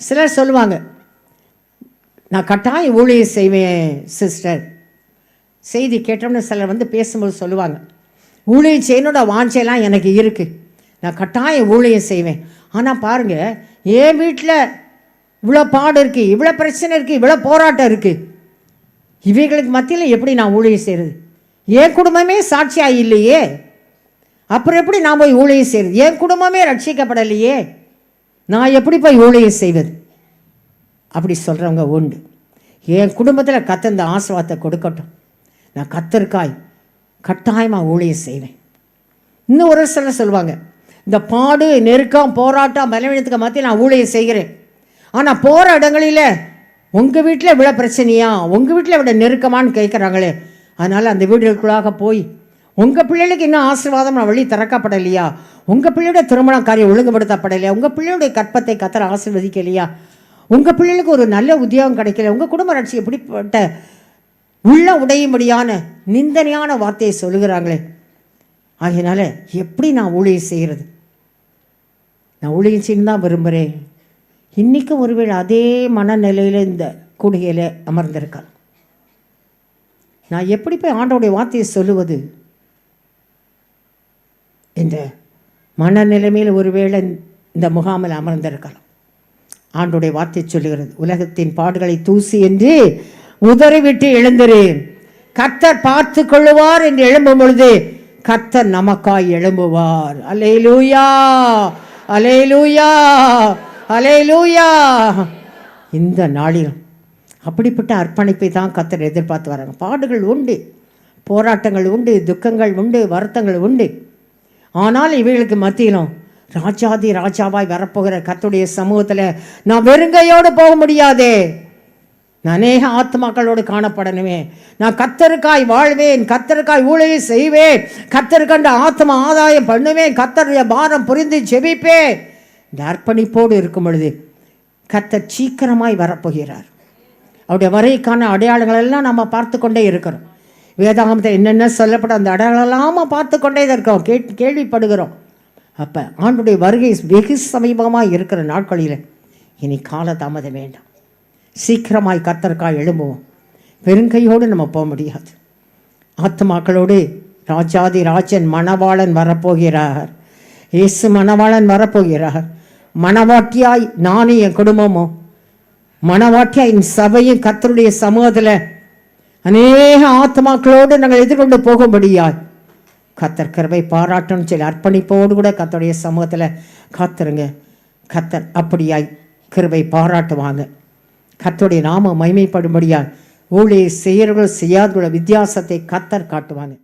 சிலர் சொல்லுவாங்க நான் கட்டாயம் ஊழியம் செய்வேன் சிஸ்டர் செய்தி கேட்டோம்னு சிலர் வந்து பேசும்போது சொல்லுவாங்க ஊழியம் செய்யணுட வாஞ்சையெல்லாம் எனக்கு இருக்குது நான் கட்டாயம் ஊழியம் செய்வேன். ஆனால் பாருங்கள் என் வீட்டில் இவ்வளோ பாடு இருக்குது இவ்வளோ பிரச்சனை இருக்குது இவ்வளோ போராட்டம் இருக்குது இவைகளுக்கு மத்தியில் எப்படி நான் ஊழியம் செய்கிறது என் குடும்பமே சாட்சியாக இல்லையே. அப்புறம் எப்படி நான் போய் ஊழியம் செய்கிறது என் குடும்பமே ரட்சிக்கப்படலையே. நான் எப்படி போய் ஊழியம் செய்வது? அப்படி சொல்கிறவங்க உண்டு. என் குடும்பத்தில் கத்த இந்த ஆசீர்வாதத்தை கொடுக்கட்டும். நான் கத்தருக்காய் கட்டாயமாக ஊழியம் செய்வேன். இன்னும் ஒரு சிலர் சொல்லுவாங்க இந்த பாடு நெருக்கம் போராட்டம் பலவீனத்துக்கு மாற்றி நான் ஊழியம் செய்கிறேன். ஆனால் போகிற இடங்களில் உங்கள் வீட்டில் இவ்வளோ பிரச்சனையா? உங்கள் வீட்டில் இவ்வளோ நெருக்கமான்னு கேட்குறாங்களே அதனால் அந்த வீடுகளுக்குள்ளாக போய் உங்கள் பிள்ளைகளுக்கு இன்னும் ஆசீர்வாதம் நான் வழி திறக்கப்படலையா? உங்கள் பிள்ளையோட திருமண காரியம் ஒழுங்குபடுத்தப்படலையா? உங்கள் பிள்ளையுடைய கற்பத்தை கத்தர ஆசீர்வதிக்கலையா? உங்கள் பிள்ளைகளுக்கு ஒரு நல்ல உத்தியோகம் கிடைக்கல உங்கள் குடும்ப ரட்சி எப்படிப்பட்ட உள்ள உடையும்படியான நிந்தனையான வார்த்தையை சொல்லுகிறாங்களே. ஆகையினால எப்படி நான் ஊழியம் செய்கிறது? நான் ஊழியம் செய்யணும் தான் விரும்புகிறேன் இன்றைக்கும் ஒருவேளை அதே மனநிலையில் இந்த கூடுகையில் அமர்ந்திருக்கான் நான் எப்படி போய் ஆண்டோடைய வார்த்தையை சொல்லுவது? இந்த மனநிலைமையில் ஒருவேளை இந்த முகாமில் அமர்ந்திருக்கலாம். ஆண்டுடைய வார்த்தை சொல்லுகிறது உலகத்தின் பாடுகளை தூசி என்று உதறிவிட்டு எழுந்திரேன் கர்த்தர் பார்த்து கொள்ளுவார் என்று எழும்பும் பொழுது கர்த்தர் நமக்காய் எழும்புவார். அலேலூயா அலே லூயா இந்த நாளிலும் அப்படிப்பட்ட அர்ப்பணிப்பை தான் கத்தர் எதிர்பார்த்து வராங்க. பாடுகள் உண்டு போராட்டங்கள் உண்டு துக்கங்கள் உண்டு வருத்தங்கள் உண்டு. ஆனால் இவைகளுக்கு மத்தியிலும் ராஜாதி ராஜாவாய் வரப்போகிற கத்துடைய சமூகத்தில் நான் வெறுங்கையோடு போக முடியாதே. நான் அநேக ஆத்மாக்களோடு காணப்படணுமே. நான் கத்தருக்காய் வாழ்வேன் கத்தருக்காய் ஊழியம் செய்வேன் கத்தருக்கண்ட ஆத்மா ஆதாயம் பண்ணுவேன் கத்தருடைய பாரம் புரிந்து ஜெபிப்பேன். இந்த அர்ப்பணிப்போடு இருக்கும் பொழுது கத்தர் சீக்கிரமாய் வரப்போகிறார். அவருடைய வரைக்கான அடையாளங்களெல்லாம் நம்ம பார்த்து கொண்டே இருக்கிறோம். வேதாகமத்தில் என்னென்ன சொல்லப்படும் அந்த அடையாளம்லாம் பார்த்து கொண்டே தான் இருக்கோம். கே கேள்விப்படுகிறோம். அப்போ ஆண்டுடைய வருகை வெகு சமீபமாக இருக்கிற நாட்களில் இனி காலதாமதம் வேண்டாம். சீக்கிரமாய் கத்தருக்காய் எழும்புவோம். வெறுங்கையோடு நம்ம போக முடியாது. ஆத்மாக்களோடு ராஜாதி ராஜன் மணவாளன் வரப்போகிறார். இயேசு மணவாளன் வரப்போகிறார். மணவாட்டியாய் நானும் என் குடும்பமும் மணவாட்டியாய் என் சபையும் கத்தருடைய சமூகத்தில் அநேக ஆத்மாக்களோடு நாங்கள் எதிர்கொண்டு போகும்படியாய் கத்தர் கருவை பாராட்டணும் சொல்லி அர்ப்பணிப்போடு கூட கத்தருடைய சமூகத்தில் காத்துருங்க. கத்தர் அப்படியாய் கிருபை பாராட்டுவாங்க. கத்தருடைய நாம மைமைப்படும்படியாய் ஊழியை செய்யறவர்கள் செய்யாதவர்கள் வித்தியாசத்தை கத்தர் காட்டுவாங்க.